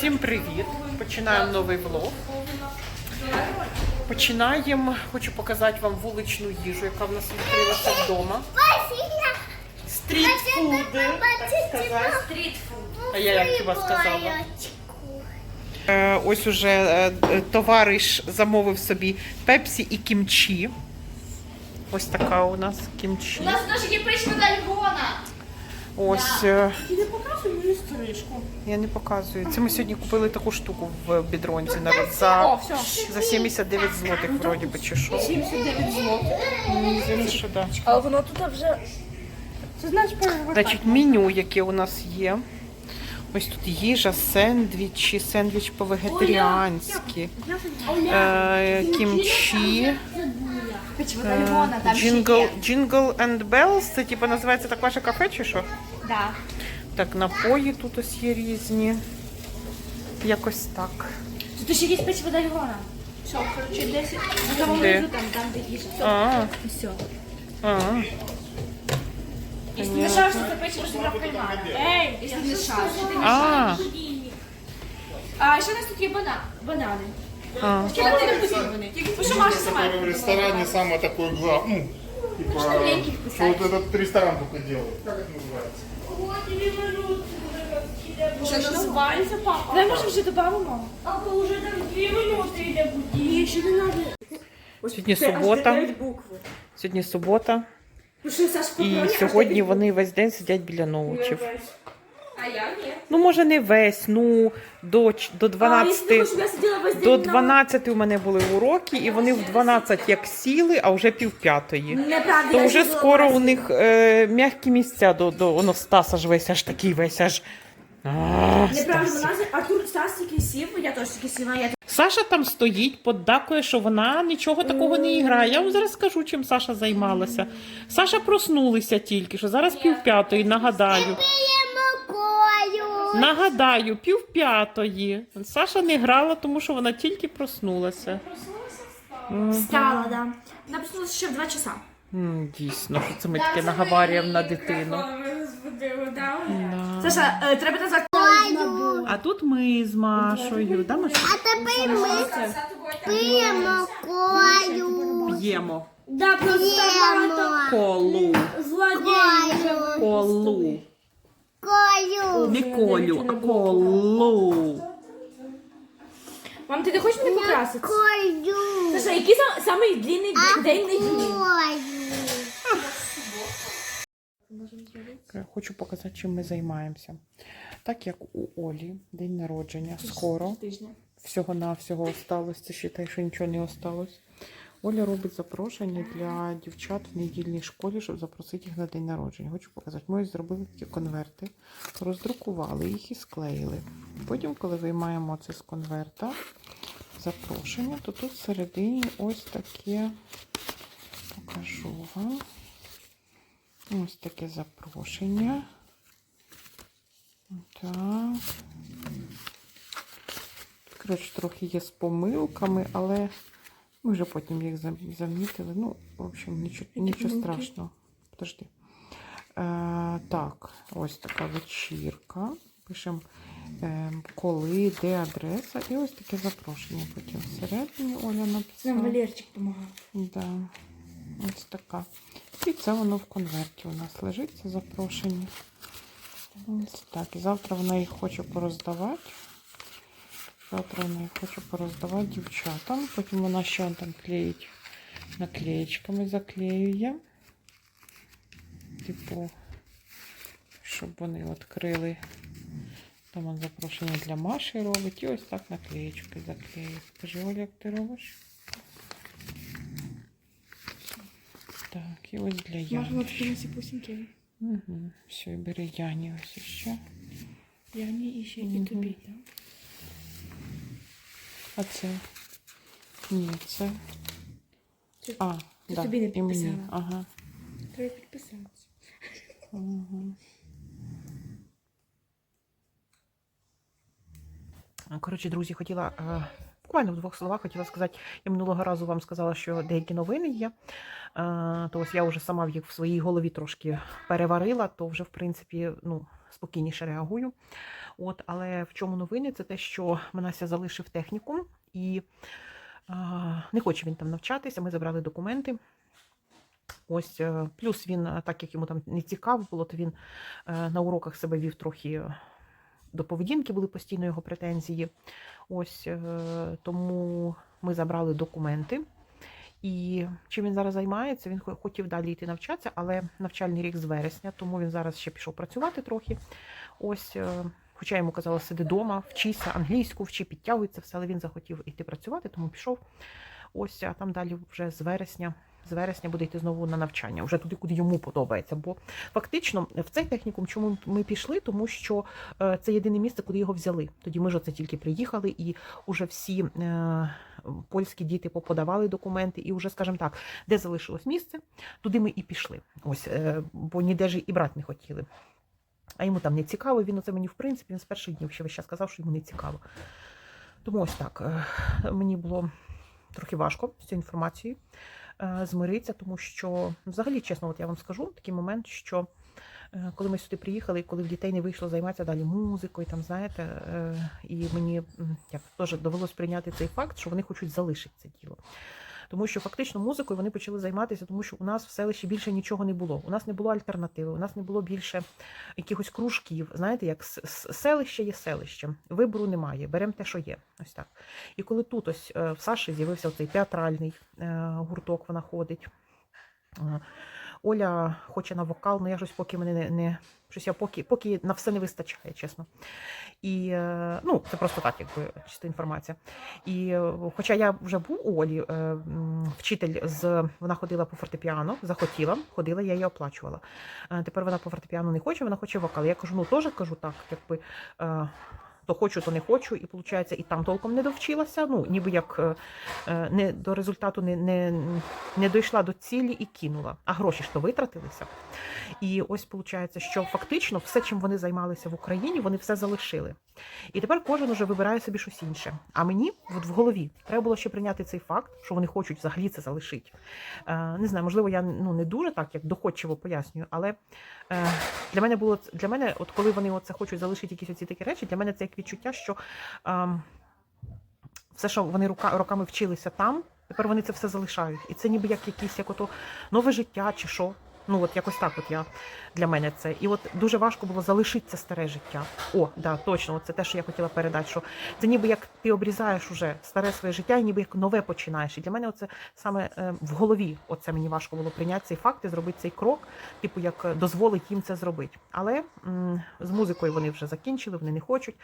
Всім привіт! Починаємо новий влог. Починаємо. Хочу показати вам вуличну їжу, яка в нас відкрилася вдома. Стріт-фуди. А я як хіба сказала? Е, Ось уже е, товариш замовив собі пепсі і кімчі. Ось така у нас кімчі. У нас є печка Дальгона. Ось. е, Ти не показуй мою стрижку. Я не показую. Це ми сьогодні купили таку штуку в бідронці народ за, О, все. за 79 злотих, вроді би, чи що. 79 злотих. Здається, що да. Але воно тут вже. Це значить перевертати. Значить, меню, яке у нас є. Ось тут їжа, сендвічі, сендвіч по-вегетаріанськи, е, кімчі, ще джингл, джингл and bells. Це типу називається так ваше кафе чи що? Да. Так, напої тут ось є різні. Якось так. Тут ще є печка Дальгона. Все, коротше, 10. На тому Де? внизу там, там де їжа. А, Все. а. Якщо не шариш, то печка розіграв кальмара. Ей, Якщо не шариш. А, А ще у нас тут є бана- банани. а. Тільки ти не пустив вони. Тільки що Маша сама. в ресторане самое такое главное. Ну, типа, маленьких что вот этот ресторан только делает. Как это называется? Що називається папа? Давай може вже додамо. Папа вже там дві минути йде будь. Ні, ще не треба. Сьогодні субота. Сьогодні субота. І сьогодні вони весь день сидять біля ноутів. А я ні. Ну, може, не весь, ну до, до 12. я сиділа весь До 12 у мене були уроки, і вони в 12 як сіли, а вже пів п'ятої. Неправда, То вже скоро у них е, м'які місця до, до воно Стаса ж весь аж такий весь аж. А, Неправда, вона Артур Стас тільки сів, я теж тільки сіла, я Саша там стоїть, поддакує, що вона нічого такого не грає. Я вам зараз скажу, чим Саша займалася. Саша проснулися тільки, що зараз пів п'ятої, нагадаю. Нагадаю, пів п'ятої. Саша не грала, тому що вона тільки проснулася. встала, да. Написала ще в 2 часа. М, Дійсно, що це ми таке наговарюємо на дитину. Да. Саша, е, треба назвати. А тут ми з Машою. Да, Маша? Тепер ми п'ємо колю. П'ємо Да, просто П'ємо колу. злодій. Колу. Колю. Не колю, а колу. Мам, ти не хочеш мене покрасити? Колю. Саша, який сам- самий длинний день неділі? Колю. Е, Хочу показати, чим ми займаємося. Так як у Олі день народження скоро, Тижня. всього-навсього осталось, це считай, що нічого не осталось. Оля робить запрошення для дівчат в недільній школі, щоб запросити їх на день народження. Хочу показати. Ми зробили такі конверти, роздрукували їх і склеїли. Потім, коли виймаємо це з конверта, запрошення, то тут всередині ось таке покажу вам. Ось таке запрошення. Так. Коротше, трохи є з помилками, але ми вже потім їх замітили. Ну, в общем, нічого, нічого страшного. Подожди. Е, так, ось така вечірка. Пишемо е, коли, де адреса, і ось таке запрошення. Потім всередині Оля Нам написала. Валерчик допомагав. Да. Ось така. І це воно в конверті у нас лежить, це запрошення. Ось так. І завтра вона їх хоче пороздавати. Завтра вона їх хоче пороздавати дівчатам. Потім вона ще там клеїть наклеєчками заклеює. Типу, щоб вони відкрили. Там он запрошення для Маші робить. І ось так наклеєчки заклеює. Скажи, Оля, як ти робиш? Так, і ось для Яни. ще. сіпусіньки. Угу. Все, і бери Яні ось ще. Я не і ще і тобі, так? А це? Ні, це. Це- А, це да, тобі не і мені. Ага. Треба підписатися. Ага. Коротше, друзі, хотіла е, буквально в двох словах хотіла сказати, я минулого разу вам сказала, що деякі новини є. Е, То ось я вже сама їх в своїй голові трошки переварила, то вже, в принципі, ну, спокійніше реагую. От, але в чому новини? Це те, що Манася залишив технікум і е, не хоче він там навчатися. Ми забрали документи. Ось е, плюс він, так як йому там не цікаво було, то він на уроках себе вів трохи до поведінки, були постійно його претензії. Ось е, тому ми забрали документи. І чим він зараз займається? Він хотів далі йти навчатися, але навчальний рік з вересня, тому він зараз ще пішов працювати трохи. Ось, е, хоча йому казала, сиди вдома, вчися англійську, вчи, підтягується все, але він захотів йти працювати, тому пішов. Ось, а там далі вже з вересня. З вересня буде йти знову на навчання, вже туди, куди йому подобається. Бо фактично в цей технікум, чому ми пішли, тому що е, це єдине місце, куди його взяли. Тоді ми ж оце тільки приїхали, і вже всі е, польські діти поподавали документи, і вже, скажімо так, де залишилось місце, туди ми і пішли. Ось, е, бо ніде ж і брати не хотіли. А йому там не цікаво. Він оце мені, в принципі, він з перших днів ще весь час сказав, що йому не цікаво. Тому ось так. Мені було трохи важко з цією інформацією е, змиритися, тому що взагалі, чесно, от я вам скажу такий момент, що е, коли ми сюди приїхали, коли в дітей не вийшло займатися далі музикою, там знаєте, е, і мені як теж довелось прийняти цей факт, що вони хочуть залишити це діло. Тому що фактично музикою вони почали займатися, тому що у нас в селищі більше нічого не було. У нас не було альтернативи, у нас не було більше якихось кружків. Знаєте, як селище є селищем, вибору немає. Беремо те, що є. Ось так. І коли тут ось е, в Саші з'явився цей театральний е, гурток, вона ходить. Оля хоче на вокал, але я щось поки мене не, не щось я поки, поки на все не вистачає, чесно. І е, ну, це просто так, якби чиста інформація. І е, хоча я вже був у Олі, е, вчитель з вона ходила по фортепіано, захотіла, ходила, я її оплачувала. Тепер вона по фортепіано не хоче, вона хоче вокал. Я кажу, ну теж кажу так, якби. То хочу, то не хочу, і виходить, і там толком не довчилася. Ну, ніби як е, е, не до результату не, не, не дійшла до цілі і кинула. А гроші ж то витратилися. І ось виходить, що фактично все, чим вони займалися в Україні, вони все залишили. І тепер кожен уже вибирає собі щось інше. А мені от в голові треба було ще прийняти цей факт, що вони хочуть взагалі це залишити. Е, не знаю, можливо, я ну не дуже так, як доходчиво пояснюю, але е, для мене було для мене, от коли вони оце хочуть залишити якісь оці такі речі, для мене це як відчуття, що ем, все, що вони рука, роками вчилися там, тепер вони це все залишають. І це ніби як якесь як ото нове життя чи що. Ну, от якось так, от я для мене це. І от дуже важко було залишити це старе життя. О, да, точно, це те, що я хотіла передати. Що це ніби як ти обрізаєш уже старе своє життя, і ніби як нове починаєш. І для мене це саме е, в голові. Оце мені важко було прийняти цей факт і зробити цей крок, типу, як е, дозволить їм це зробити. Але м, з музикою вони вже закінчили, вони не хочуть.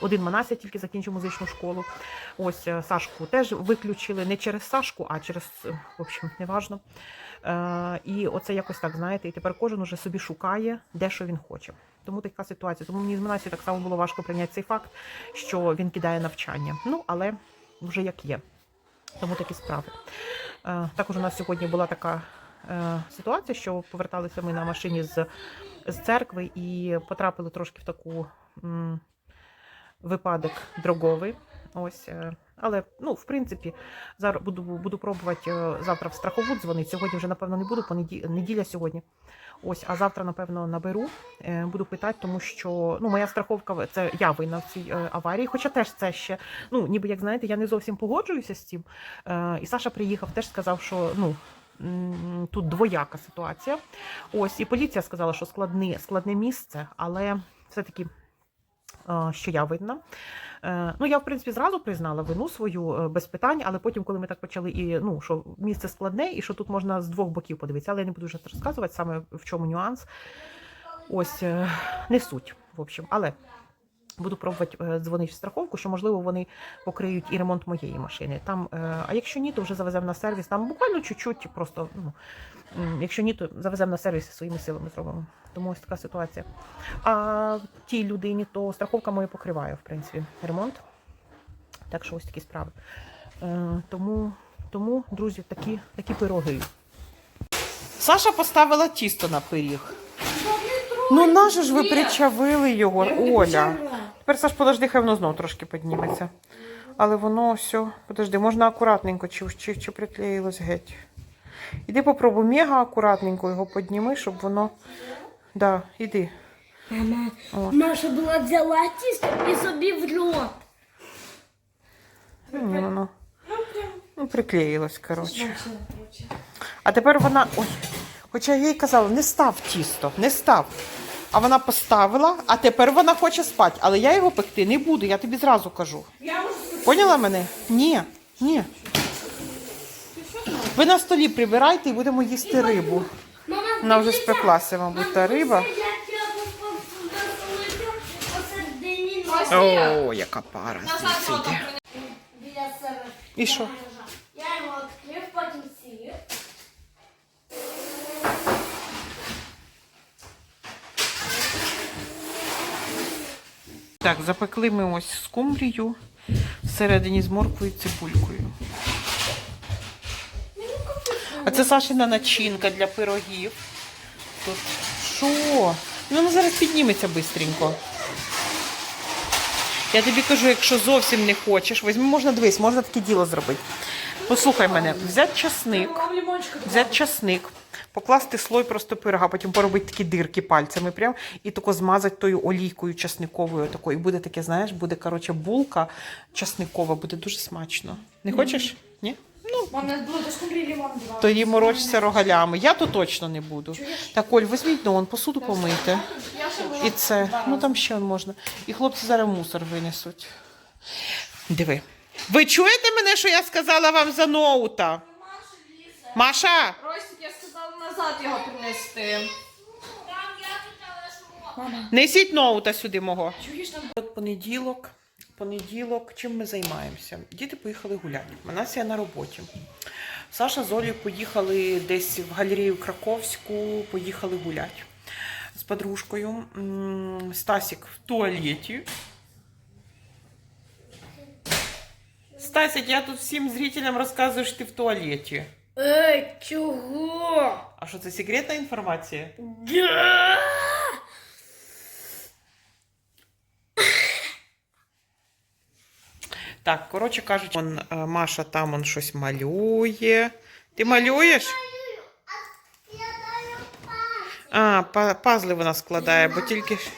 Один Манася тільки закінчив музичну школу. Ось е, Сашку теж виключили не через Сашку, а через в общем, неважно. І оце якось так, знаєте, і тепер кожен уже собі шукає, де що він хоче. Тому така ситуація. Тому мені з Манасі так само було важко прийняти цей факт, що він кидає навчання. Ну, але вже як є. Тому такі справи. Е, також у нас сьогодні була така е, ситуація, що поверталися ми на машині з, з церкви і потрапили трошки в таку м, випадок дроговий. Ось, е, але ну, в принципі, зараз буду, буду пробувати е, завтра в страхову дзвонити. Сьогодні вже, напевно, не буду, понеді... неділя сьогодні. Ось, а завтра, напевно, наберу. Е, Буду питати, тому що ну, моя страховка це я винна в цій е, аварії. Хоча теж це ще, ну, ніби як знаєте, я не зовсім погоджуюся з цим. І Саша приїхав, теж сказав, що ну. Тут двояка ситуація. Ось, і поліція сказала, що складне, складне місце, але все-таки що я винна. Е, Ну, я, в принципі, зразу признала вину свою е, без питань, але потім, коли ми так почали, і ну, що місце складне, і що тут можна з двох боків подивитися, але я не буду вже розказувати саме в чому нюанс. Ось е, не суть, в общем. Але буду пробувати е, дзвонити в страховку, що можливо вони покриють і ремонт моєї машини. Там, е, а якщо ні, то вже завеземо на сервіс. Там буквально чуть-чуть, просто ну, якщо ні, то завеземо на сервіс своїми силами зробимо. Тому ось така ситуація. А тій людині, то страховка моя покриває, в принципі, ремонт. Так що ось такі справи. Е, тому, тому, друзі, такі, такі пироги. Саша поставила тісто на пиріг. Ну наше ж ви причавили його, Оля. Тепер Саш, подожди, хай воно знов трошки підніметься. Але воно все. Подожди, можна акуратненько, чи, чи, чи приклеїлось геть. Іди попробуй мега акуратненько його підніми, щоб воно. Да, іди. Мама, О. Маша була взяла тісто і собі в рот. Ну, ні, воно. Ну, приклеїлось, коротше. А тепер вона. Ой, хоча я їй казала, не став тісто, не став. А вона поставила, а тепер вона хоче спати. Але я його пекти не буду, я тобі зразу кажу. Поняла мене? Ні, ні. Ви на столі прибирайте і будемо їсти рибу. Вона вже спеклася, мабуть, та риба. О, яка пара звідси йде. І що? Я його відкрив, потім сів. Так, запекли ми ось скумбрію всередині з морквою і цибулькою. А це Сашина начинка для пирогів. Тут що? Ну, вона зараз підніметься швидко. Я тобі кажу, якщо зовсім не хочеш, візьми, можна дивись, можна таке діло зробити. Послухай мене, взяти часник, взяти часник, покласти слой просто пирога, потім поробити такі дирки пальцями прям, і тако змазати тою олійкою часниковою. Такою. І буде таке, знаєш, буде коротше булка часникова, буде дуже смачно. Не хочеш? Ні? Скумбрії лимон була. Тоді морочся рогалями. Я то точно не буду. Так, Оль, візьміть ну, он, посуду помийте. І це, ну там ще можна. І хлопці зараз мусор винесуть. Диви. Ви чуєте мене, що я сказала вам за ноута? Маша! Назад його принести. Несіть ноута сюди мого. От понеділок, понеділок, чим ми займаємося? Діти поїхали гуляти. Манасія на роботі. Саша з Олею поїхали десь в галерею Краковську, поїхали гуляти з подружкою. Стасік в туалеті. Стасік, я тут всім зрителям розказую, що ти в туалеті. Ей, чого? А що це секретна інформація? Да! Так, коротше кажучи, он, е, Маша там он щось малює. Ти малюєш? А, па- пазли вона складає, бо тільки. ж-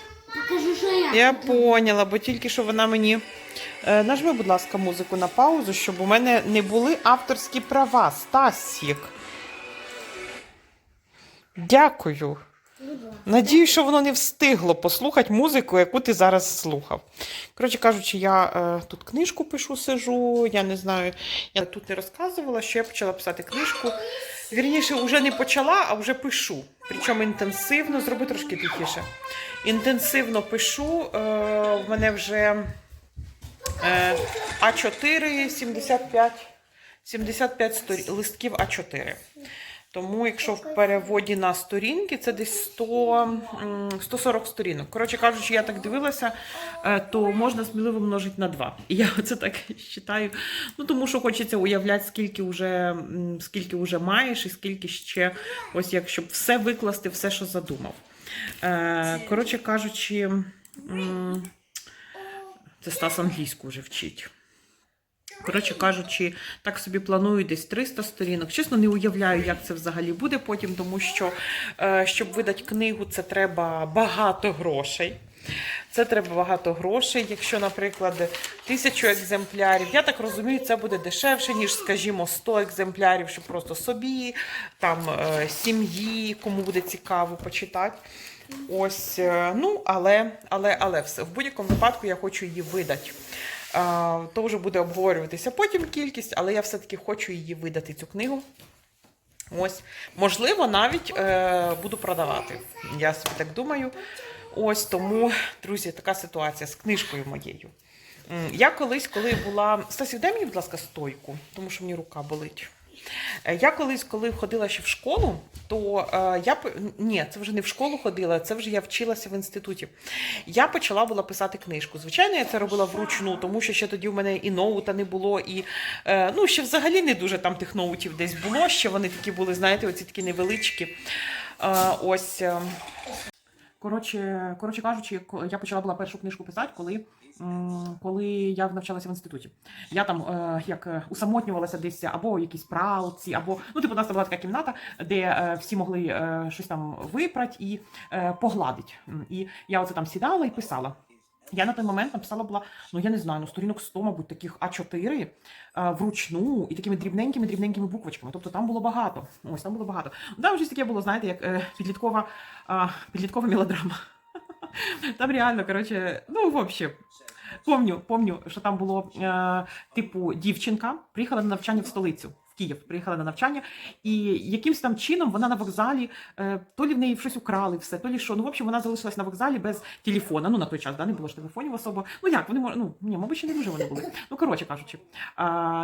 Покажи, що я. Я поняла, бо тільки що вона мені. Е, Нажми, будь ласка, музику на паузу, щоб у мене не були авторські права. Стасік. Дякую. Надію, що воно не встигло послухати музику, яку ти зараз слухав. Коротше кажучи, я е, тут книжку пишу, сижу. Я не знаю, я тут не розказувала, що я почала писати книжку. Вірніше, вже не почала, а вже пишу. Причому інтенсивно, зроби трошки тихіше. Інтенсивно пишу. Е, в мене вже А4 75, 75 сторі... листків А4. Тому, якщо в переводі на сторінки, це десь 100, 140 сторінок. Коротше кажучи, я так дивилася, е, то можна сміливо множити на 2. І я оце так вважаю. Ну, тому що хочеться уявляти, скільки вже, скільки вже маєш, і скільки ще, ось як щоб все викласти, все, що задумав. Е, Коротше кажучи, це Стас англійську вже вчить. Коротше кажучи, так собі планую десь 300 сторінок. Чесно, не уявляю, як це взагалі буде потім, тому що е, щоб видати книгу, це треба багато грошей. Це треба багато грошей. Якщо, наприклад, тисячу екземплярів, я так розумію, це буде дешевше, ніж, скажімо, 100 екземплярів, щоб просто собі, там е, сім'ї, кому буде цікаво почитати. Ось, е, ну, але, але, але все. В будь-якому випадку я хочу її видати. То вже буде обговорюватися потім кількість, але я все-таки хочу її видати, цю книгу. Ось, можливо, навіть е, буду продавати. Я собі так думаю. Ось тому, друзі, така ситуація з книжкою моєю. Я колись, коли була. Стасів, дай мені, будь ласка, стойку, тому що мені рука болить. Е, Я колись, коли ходила ще в школу, то е, я ні, це вже не в школу ходила, це вже я вчилася в інституті. Я почала була писати книжку. Звичайно, я це робила вручну, тому що ще тоді в мене і ноута не було, і е, ну ще взагалі не дуже там тих ноутів десь було. Ще вони такі були, знаєте, оці такі невеличкі. Е, ось. е, Коротше, коротше кажучи, я почала була першу книжку писати, коли, коли я навчалася в інституті. Я там е, як е, усамотнювалася десь або якісь пралці, або ну, типу, у нас там була така кімната, де е, всі могли щось там випрати і погладить. І я оце там сідала і писала. Я на той момент написала була, ну я не знаю, ну сторінок 100, мабуть, таких А4 е, вручну і такими дрібненькими дрібненькими буквочками. Тобто там було багато. Ось там було багато. Ну, Там щось таке було, знаєте, як е, підліткова, е, підліткова мелодрама. Там реально, коротше, ну, в общем, помню, помню, що там було е, типу дівчинка приїхала на навчання в столицю. Київ приїхала на навчання, і якимось там чином вона на вокзалі, е, то лі в неї щось украли, все, то лі що. Ну, в общем, вона залишилась на вокзалі без телефона. Ну, на той час, да, не було ж телефонів особо. Ну як, вони ну, ні, мабуть, ще не дуже вони були. Ну, коротше кажучи,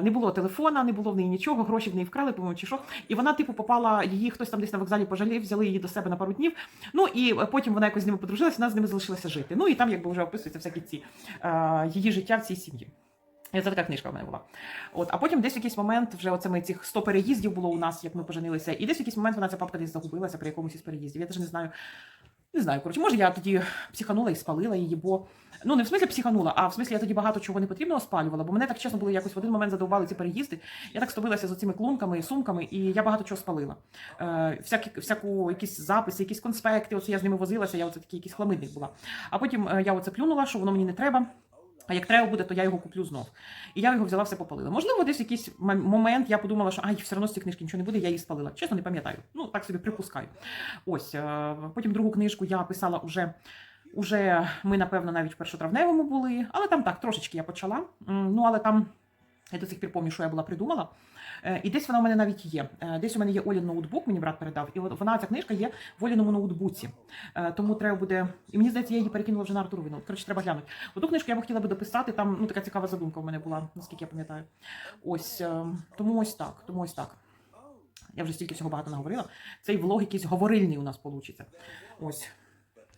не було телефона, не було в неї нічого, гроші в неї вкрали, по-моєму, чи що. І вона, типу, попала, її хтось там десь на вокзалі пожалів, взяли її до себе на пару днів. Ну і потім вона якось з ними подружилася, вона з ними залишилася жити. Ну і там якби вже описується всякі ці її життя в цій сім'ї. Це така книжка в мене була. От, а потім десь в якийсь момент, вже оце цих 100 переїздів було у нас, як ми поженилися, і десь в якийсь момент вона ця папка десь загубилася при якомусь із переїздів. Я теж не знаю. Не знаю, коротше, може, я тоді психанула і спалила її, бо ну не в смислі психанула, а в смислі я тоді багато чого не потрібного спалювала, бо мене так чесно було якось в один момент задовбали ці переїзди. Я так стомилася з цими клунками сумками, і я багато чого спалила. Е, всякі, всяку якісь записи, якісь конспекти, оце я з ними возилася, я оце такий якийсь хламидник була. А потім е, я оце плюнула, що воно мені не треба. А як треба буде, то я його куплю знов. І я його взяла, все попалила. Можливо, десь якийсь момент я подумала, що ай, все одно з цієї книжки нічого не буде, я її спалила. Чесно, не пам'ятаю. Ну, так собі припускаю. Ось. е, Потім другу книжку я писала уже. Уже ми, напевно, навіть в першотравневому були, але там так, трошечки я почала. Ну, але там я до сих пір пам'ятаю, що я була придумала. Е, І десь вона у мене навіть є. Е, Десь у мене є Олін ноутбук, мені брат передав, і от вона ця книжка є в Оліному ноутбуці. Е, Тому треба буде. І мені здається, я її перекинула вже на Артуровину. Коротше, треба глянути. Оту книжку я б хотіла би дописати. Там ну така цікава задумка в мене була, наскільки я пам'ятаю. Ось тому ось так. Тому ось так. Я вже стільки всього багато наговорила. Цей влог якийсь говорильний у нас вийде. Ось.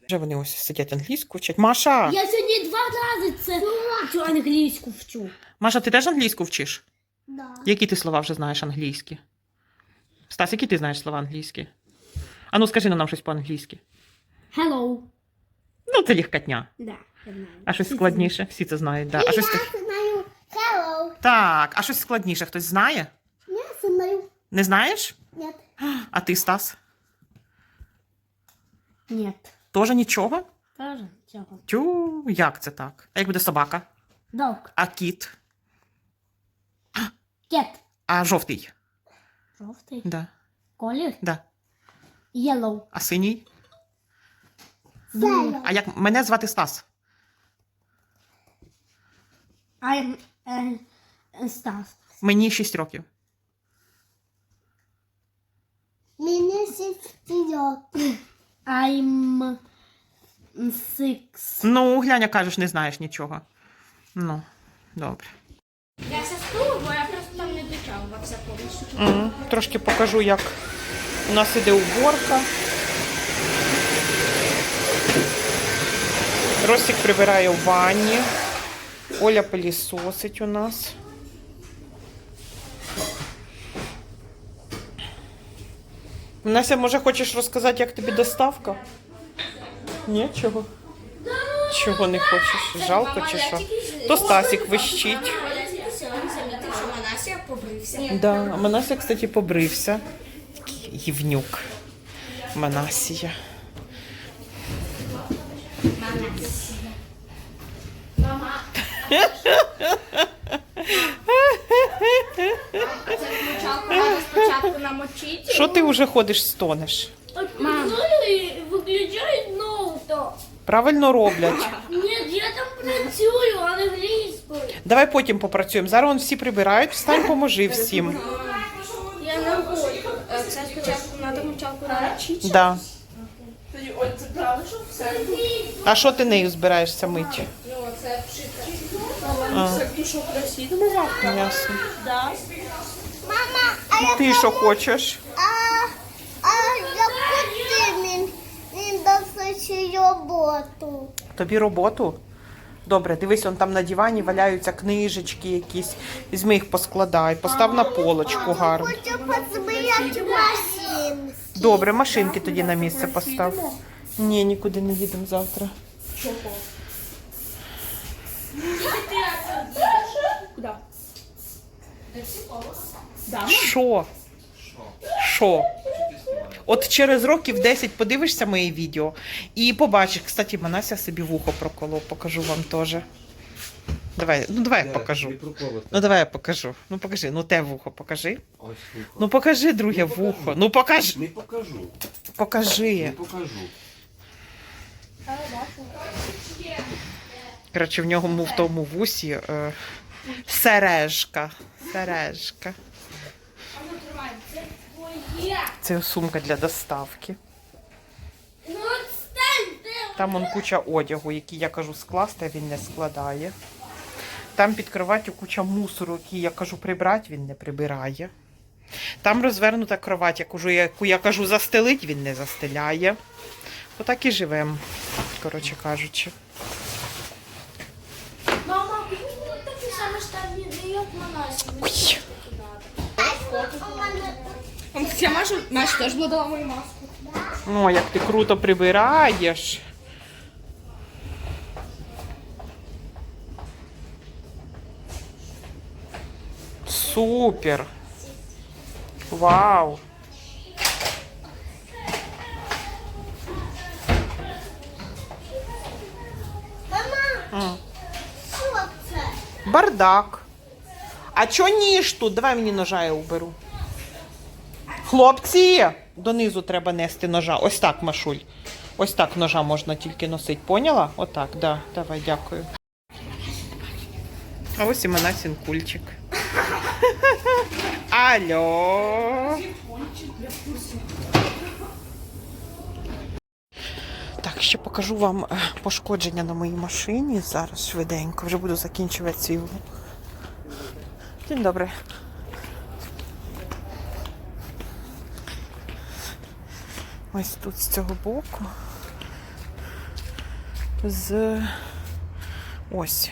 Вже вони ось сидять англійську вчать. Маша! Я сьогодні два рази це цю англійську вчу. Маша, ти теж англійську вчиш? Да. Які ти слова вже знаєш англійські? Стас, які ти знаєш слова англійські? А ну скажи нам щось по-англійськи. Hello. Ну, це легкотня. Да, я знаю. А щось складніше? Всі це знають, да. А щось... Я знаю. Hello. Так, а щось складніше хтось знає? Я знаю. Не знаєш? Нет. А ти, Стас? Нет. Тоже нічого? Тоже цього. Тю, як це так? А як буде собака? Dog. А кіт? Cat. А жовтий? Жовтий. Да. Колір. Да. Yellow. А синій? Hello. А як мене звати Стас? I'm uh, Стас. Мені 6 років. Мені сестер. I'm six. Ну, глянь, кажеш, не знаєш нічого. Ну, добре. Я сесту, бо я просто там не дотягувався повністю. Мгм. Трошки покажу, як у нас іде уборка. Ростик прибирає в ванні. Оля пилісосить у нас. Нася, може, хочеш розказати, як тобі доставка? Ні, чого? Чого не хочеш? Жалко чи що? То Стасік вищить. Я тільки сьогодні замітив, Манасія побрився. Да, Манасія, кстати, побрився. Гівнюк. Манасія. Мама. Це треба спочатку намочити. Що ти вже ходиш, стонеш? Мам. Виключай ноута. Правильно роблять. Ні, я там працюю англійською. Давай потім попрацюємо. Зараз вон всі прибирають, встань, поможи всім. Я не хочу. Е, Це спочатку треба мочалку намочити. Да. А що ти нею збираєшся мити? Ну, вшити. Ясно. Мама, а я Ти що хочеш? а, а яку ти мені досить роботу? Тобі роботу? Добре, дивись, он там на дивані валяються книжечки якісь. Візьми їх поскладай, постав на полочку гарно. Хочу позбирати машинки. Добре, машинки тоді на місце постав. Ні, нікуди не їдемо завтра. Куди? Що? Що? От через років 10 подивишся моє відео і побачиш. Кстати, Манася собі вухо проколов, покажу вам теж. Давай, ну давай я покажу. Ну давай я покажу. Ну покажи, ну те вухо покажи. Ось вухо. Ну покажи друге вухо. Ну покажи. Не покажу. Покажи. Не покажу. Коротше, в нього в тому вусі е, сережка. Сережка. Це сумка для доставки. Ну. Там он куча одягу, який я кажу скласти, а він не складає. Там під кроваттю куча мусору, який я кажу прибрати, він не прибирає. Там розвернута кровать, яку яку я кажу застелить, він не застеляє. Отак і живемо, коротше кажучи. Мама, почему такие самые штабные дает Манасик? Ой. Он, кстати, Маша, Маша тоже была дала мою маску. О, як ти круто прибираєш. Супер. Вау. Мама, М. Бардак. А чо ніж тут? Давай мені ножа я уберу. Хлопці, донизу треба нести ножа. Ось так, Машуль. Ось так ножа можна тільки носити. Поняла? Отак, да. Давай, дякую. А ось і Манасін кульчик. Алло. Так, ще покажу вам е, пошкодження на моїй машині. Зараз швиденько. Вже буду закінчувати свій влог. Dzień dobry. Ось тут з цього боку. З ось.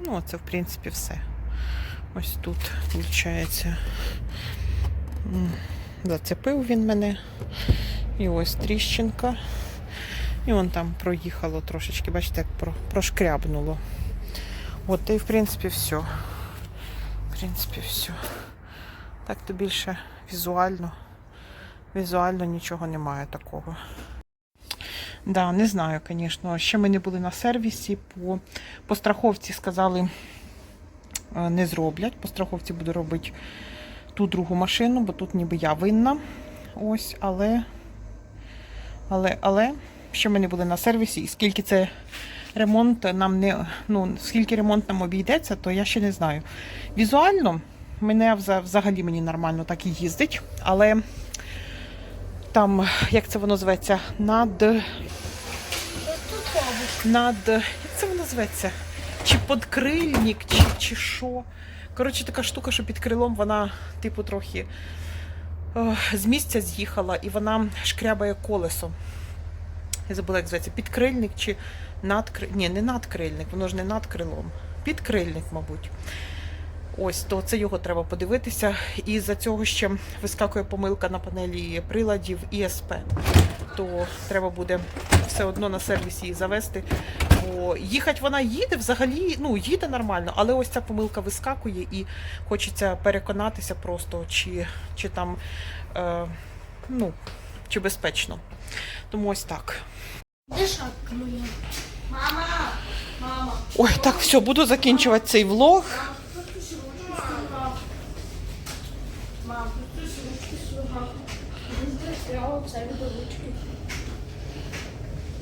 Ну, це в принципі все. Ось тут, виходить, зацепив він мене. І ось тріщинка. І вон там проїхало трошечки, бачите, як про- прошкрябнуло. От, і в принципі все. В принципі, все. Так то більше візуально. Візуально нічого немає такого. Да, не знаю, звісно. Ще ми не були на сервісі. По, по страховці сказали, е, не зроблять. По страховці буду робити ту другу машину, бо тут ніби я винна. Ось, але, але, але ще ми не були на сервісі, і скільки це ремонт нам не. Ну, скільки ремонт нам обійдеться, то я ще не знаю. Візуально мене взагалі мені нормально так і їздить, але там, як це воно зветься, над. Над. Як це воно зветься? Чи подкрильник, чи, чи що. Коротше, така штука, що під крилом вона, типу, трохи з місця з'їхала і вона шкрябає колесо. Я забула, як зветься, підкрильник чи надкрильник. Ні, не надкрильник, воно ж не над крилом. Підкрильник, мабуть. Ось, то це його треба подивитися. І за цього ще вискакує помилка на панелі приладів ІСП. То треба буде все одно на сервісі її завести. Бо їхати вона їде взагалі, ну їде нормально, але ось ця помилка вискакує і хочеться переконатися просто, чи, чи там е, ну, чи безпечно. Тому ось так. Де шапка моя? Мама, мама. Ой, так, все, буду закінчувати цей влог.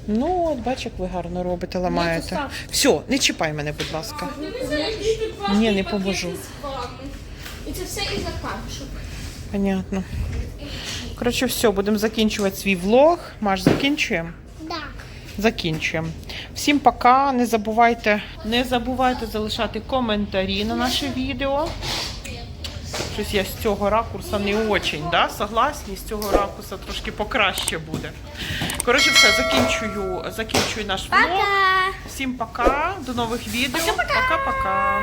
Ну, от бач, як ви гарно робите, ламаєте. Все, не чіпай мене, будь ласка. Ні, не поможу. І це все із-за. Понятно. Коротше, все, будемо закінчувати свій влог. Маш, закінчуємо? Да. Закінчуємо. Всім пока. Не забувайте, не забувайте залишати коментарі на наше відео. Щось я з цього ракурсу не очень, да? Согласні, з цього ракурсу трошки покраще буде. Коротше, все, закінчую, закінчую наш влог. Всім пока, до нових відео. Пока-пока.